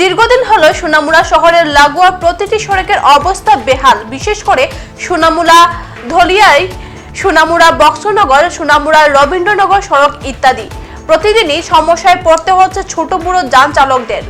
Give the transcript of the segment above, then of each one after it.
দীর্ঘদিন হলো সোনামুড়া শহরের লাগোয়া প্রতিটি সড়কের অবস্থা বেহাল। বিশেষ করে সোনামুড়া ধলিয়াই সোনামুড়া বক্সনগর, সোনামুড়া রবীন্দ্রনগর সড়ক ইত্যাদি। প্রতিদিনই সমস্যায় পড়তে হচ্ছে ছোট বড় যান চালকদের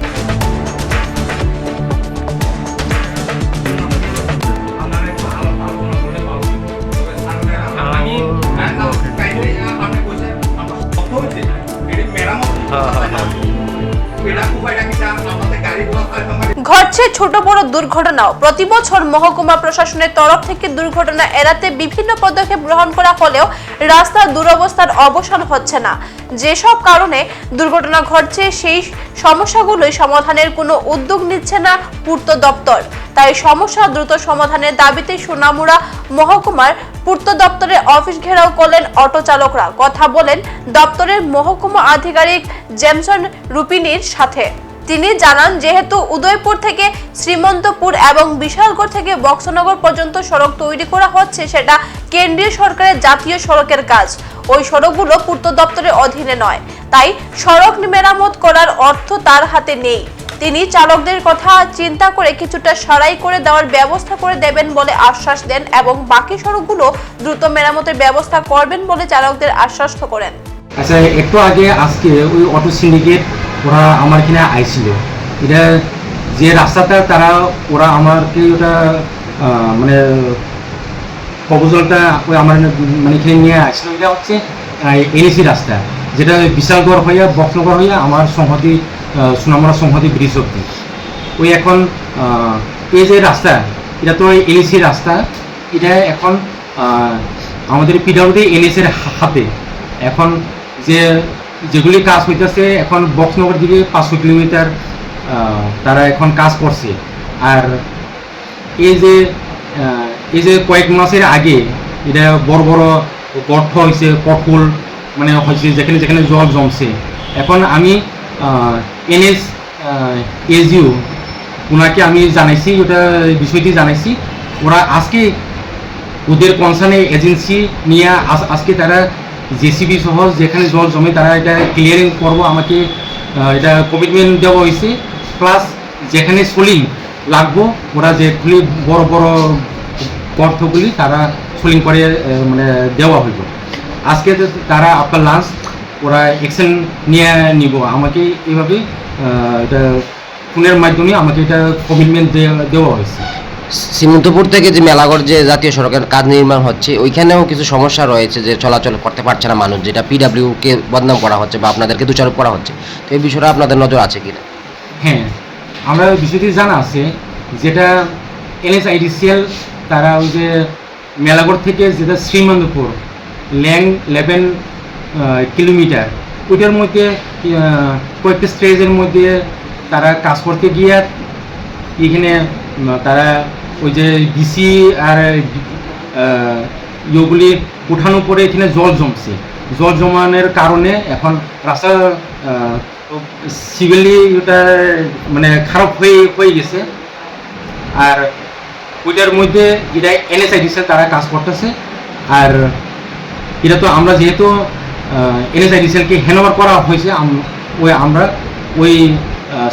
ঘটছে ছোট বড় দুর্ঘটনাও। প্রতি বছর মহকুমা প্রশাসনের তরফ থেকে দুর্ঘটনা এড়াতে বিভিন্ন পদক্ষেপ গ্রহণ করা হলেও রাস্তার দুরবস্থার অবসান হচ্ছে না। যেসব কারণে দুর্ঘটনা ঘটছে, সেই সমস্যাগুলোই সমাধানের কোনো উদ্যোগ নিচ্ছে না পূর্ত দপ্তর। তাই সমস্যা দ্রুত সমাধানের দাবিতে সোনামুড়া মহকুমার পূর্ত দপ্তরের অফিস ঘেরাও করলেন অটো চালকরা। কথা বলেন দপ্তরের মহকুমা আধিকারিক জেমসন রুপিনির সাথে। তিনি জানান, যেহেতু উদয়পুর থেকে শ্রীমন্তপুর এবং বিশালগড় থেকে বক্সনগর পর্যন্ত সড়ক তৈরি করা হচ্ছে, সেটা কেন্দ্রীয় সরকারের জাতীয় সড়কের কাজ। ওই সড়কগুলো পূর্ত দপ্তরের অধীনে নয়। তাই সড়ক মেরামত করার অর্থ তার হাতে নেই। তিনি চালকদের কথা চিন্তা করে কিছুটা সারাই করে দেওয়ার ব্যবস্থা করে দেবেন বলে আশ্বাস দেন এবং বাকি সড়কগুলো দ্রুত মেরামতের ব্যবস্থা করবেন বলে চালকদের আশ্বস্ত করেন। আচ্ছা একটু আগে আজকে ওই অটো সিন্ডিকেট ওরা আমার এখানে আইছিল। এটা যে রাস্তাটা তারা, ওরা আমাকে ওটা মানে প্রপোজালটা ওই আমার মানে এখানে নিয়ে আসছিল। এটা হচ্ছে এনএসি রাস্তা, যেটা বিশালগড় হইয়া বক্সনগর হইয়া আমার সংহতি সোনামরা সংহতি ব্রিজ অব্দি। ওই এখন এই যে রাস্তা, এটা তো এনএসি রাস্তা, এটা এখন আমাদের পিডাব্লিউডি এনএসির হাতে। এখন যে যেগুলি কাজ হইতেছে, এখন বক্সনগর দিকে পাঁচশো কিলোমিটার তারা এখন কাজ করছে। আর এই যে এই যে কয়েক মাসের আগে এটা বড় বড় গর্ত হয়েছে পটকুল মানে হয়েছে যেখানে যেখানে জল জমছে। এখন আমি এনএস এসইউ ওনাকে আমি জানাইছি, ওটা বিষয়টি জানাইছি। ওরা আজকে ওদের কনসার্নে এজেন্সি নিয়ে আজ- আজকে তারা জেসিবি সহ যেখানে জল জমে, তারা এটা ক্লিয়ারিং করব, আমাকে এটা কমিটমেন্ট দেওয়া হয়েছে। প্লাস যেখানে সোলিং লাগবো, ওরা যেগুলি বড় বড় গর্তগুলি, তারা সোলিং করে মানে দেওয়া হইব। আজকে তারা আপনার লাঞ্চ ওরা অ্যাকশন নিয়ে নিব। আমাকে এইভাবে এটা ফোনের মাধ্যমে আমাকে এটা কমিটমেন্ট দেওয়া হয়েছে। সীমন্তপুর থেকে যে মেলাগড় যে জাতীয় সড়কের কাজ নির্মাণ হচ্ছে, ওইখানেও কিছু সমস্যা রয়েছে যে চলাচল করতে পারছে না মানুষ, যেটা পিডাব্লিউ কে বদনাম করা হচ্ছে বা আপনাদেরকে দোষারোপ করা হচ্ছে। তো এই বিষয়টা আপনাদের নজর আছে কিনা? হ্যাঁ আমরা ওই বিষয়টি জানা আছে, যেটা এনএসআইডিসিএল তারা ওই যে মেলাগড় থেকে যেটা শ্রীমন্তপুর, ল্যাং লেভেন কিলোমিটার, ওইটার মধ্যে কয়েকটি স্টেজের মধ্যে তারা কাজ করতে গিয়ে এখানে তারা ওই যে ডিসি আর ইয়েগুলি উঠানোর পরে এখানে জল জমছে। জল জমানোর কারণে এখন রাস্তা সিভিলি ওটা মানে খারাপ হয়ে হয়ে গেছে। আর ওইটার মধ্যে এটা দিচ্ছে তারা কাজ করতেছে। আর এটা তো আমরা যেহেতু এনএসআইডিসিএলকে হ্যান্ডওভার করা হয়েছে ওই আমরা ওই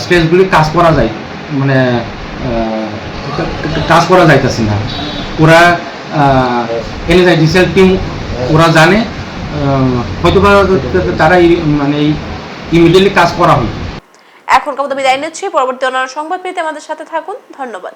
স্টেজগুলি কাজ করা যায়। মানে কাজ করা যাইতেছে না। ওরা এনে যায় ডিসেল টিম ওরা জানে আহ, হয়তো বা তারা মানে ইমিডিয়েটলি কাজ করা হয়। এখন কমতো বিদায় নিচ্ছি পরবর্তী অন্যান্য সংবাদ পেতে আমাদের সাথে থাকুন। ধন্যবাদ।